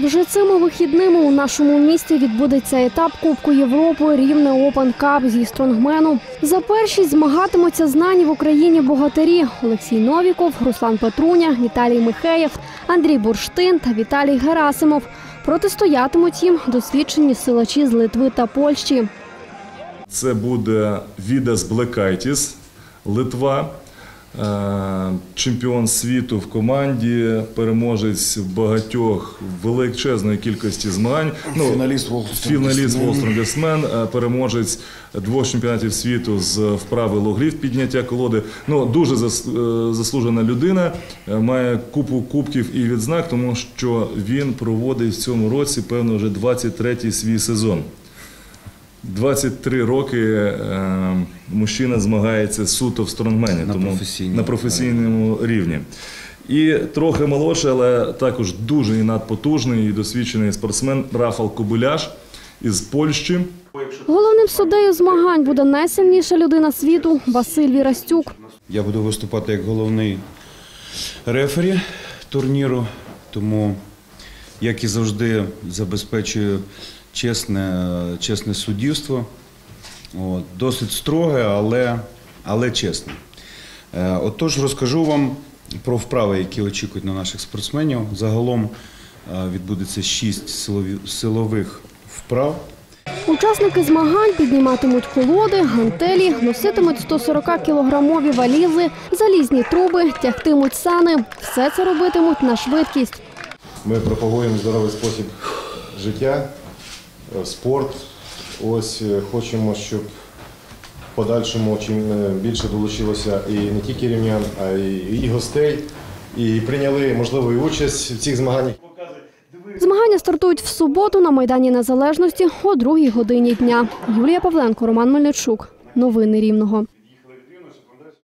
Вже цими вихідними у нашому місті відбудеться етап Кубку Європи Рівне Опен Кап зі стронгмену. За першість змагатимуться знані в Україні богатирі Олексій Новіков, Руслан Петруня, Віталій Михеєв, Андрій Бурштин та Віталій Герасимов. Протистоятимуть їм досвідчені силачі з Литви та Польщі. Це буде Відас Блекайтіс, Литва, чемпіон світу в команді, переможець в багатьох величезної кількості змагань. Ну, Фіналіст Фіналіст е, переможець двох чемпіонатів світу з вправи логліфт підняття колоди. Ну дуже е, заслужена людина, е, має купу кубків і відзнак, тому що він проводить в цьому році, певно, вже 23-й свій сезон. 23 роки е, мужчина змагається суто в стронгмені, На тому професійній, на професійному рівні. І трохи молодший, але також дуже і надпотужний і досвідчений спортсмен Рафал Кобиляш із Польщі. Головним суддею змагань буде найсильніша людина світу Василь Вірастюк. Я буду виступати як головний рефері турніру, тому, як і завжди, забезпечую чесне, чесне суддівство. От, досить строге, але, але чесне. Е, Отож, розкажу вам про вправи, які очікують на наших спортсменів. Загалом е, відбудеться шість силові- силових вправ. Учасники змагань підніматимуть колоди, гантелі, носитимуть 140-кілограмові валізи, залізні труби, тягтимуть сани. Все це робитимуть на швидкість. Ми пропагуємо здоровий спосіб життя, спорт. Ось е, хочемо, щоб в подальшому чим е, більше долучилося і не тільки рівнян, а й гостей, і прийняли можливо участь в цих змаганнях. Змагання стартують в суботу на Майдані Незалежності о другій годині дня. Юлія Павленко, Роман Мельничук. Новини Рівного.